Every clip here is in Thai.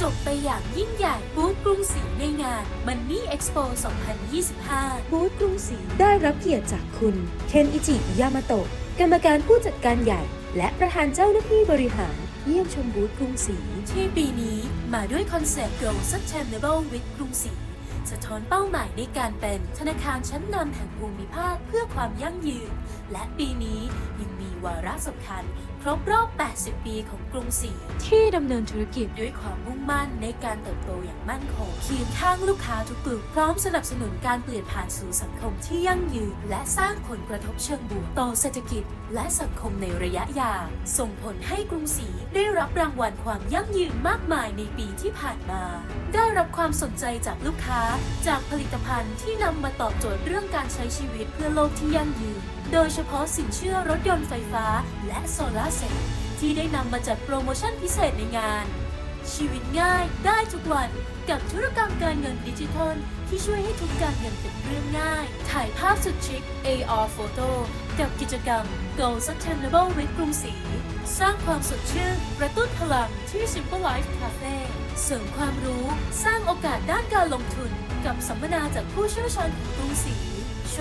จบไปอย่างยิ่งใหญ่บูธกรุงศรีในงาน Money Expo 2025 บูธกรุงศรีได้รับเกียรติจากคุณ เคนอิจิ ยามาโตะ กรรมการผู้จัดการใหญ่ และประธานเจ้าหน้าที่บริหาร เยี่ยมชมบูธกรุงศรีที่ปีนี้มาด้วยคอนเซปต์ Grow Sustainable with กรุงศรีสะท้อนเป้าหมายในการเป็นธนาคารชั้นนำแห่งภูมิภาคเพื่อความยั่งยืน และปีนี้ยังมีวาระสำคัญ ครบรอบ 80 ปีของกรุงศรีที่ดำเนินธุรกิจด้วยความมุ่งมั่นในการเติบโตอย่างมั่นคงเคียงข้างลูกค้าทุกกลุ่มพร้อมสนับสนุนการเปลี่ยนผ่านสู่สังคมที่ยั่งยืน และสร้างผลกระทบเชิงบวกต่อเศรษฐกิจ และสังคมในระยะยาวส่งผลให้กรุงศรีได้รับรางวัลความยั่งยืนมากมายในปีที่ผ่านมา ได้รับความสนใจจากลูกค้า จากผลิตภัณฑ์ที่นำมาตอบโจทย์เรื่องการใช้ชีวิตเพื่อโลกที่ยั่งยืน โดยเฉพาะสินเชื่อรถยนต์ไฟฟ้า และโซลาเซลล์ที่ได้นำมาจัดโปรโมชั่นพิเศษในงาน ชีวิตง่ายได้ทุกวันกับธุรกรรมการเงินดิจิทัล ที่ช่วยให้ทุกการเงินเป็นเรื่องง่าย ถ่ายภาพสุดชิค AR Photo กับกิจกรรม Go Sustainable with กรุงศรีสร้างความสดชื่นกระตุ้นพลังที่ Simple Life Cafe เสริมความรู้สร้างโอกาสด้านการลงทุนกับสัมมนาจากผู้เชี่ยวชาญของกรุงศรี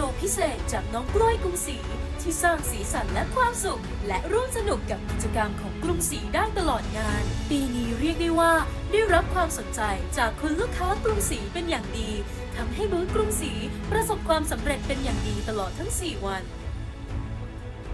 ว์พิเศษจากน้องกล้วยกรุงศรีที่สร้างสีสันและความสุข และร่วมสนุกกับกิจกรรมของกรุงศรีได้ตลอดงาน ปีนี้เรียกได้ว่าได้รับความสนใจจากคุณลูกค้ากรุงศรีเป็นอย่างดีทำให้บูธกรุงศรีประสบความสำเร็จเป็นอย่างดีตลอดทั้ง 4 วัน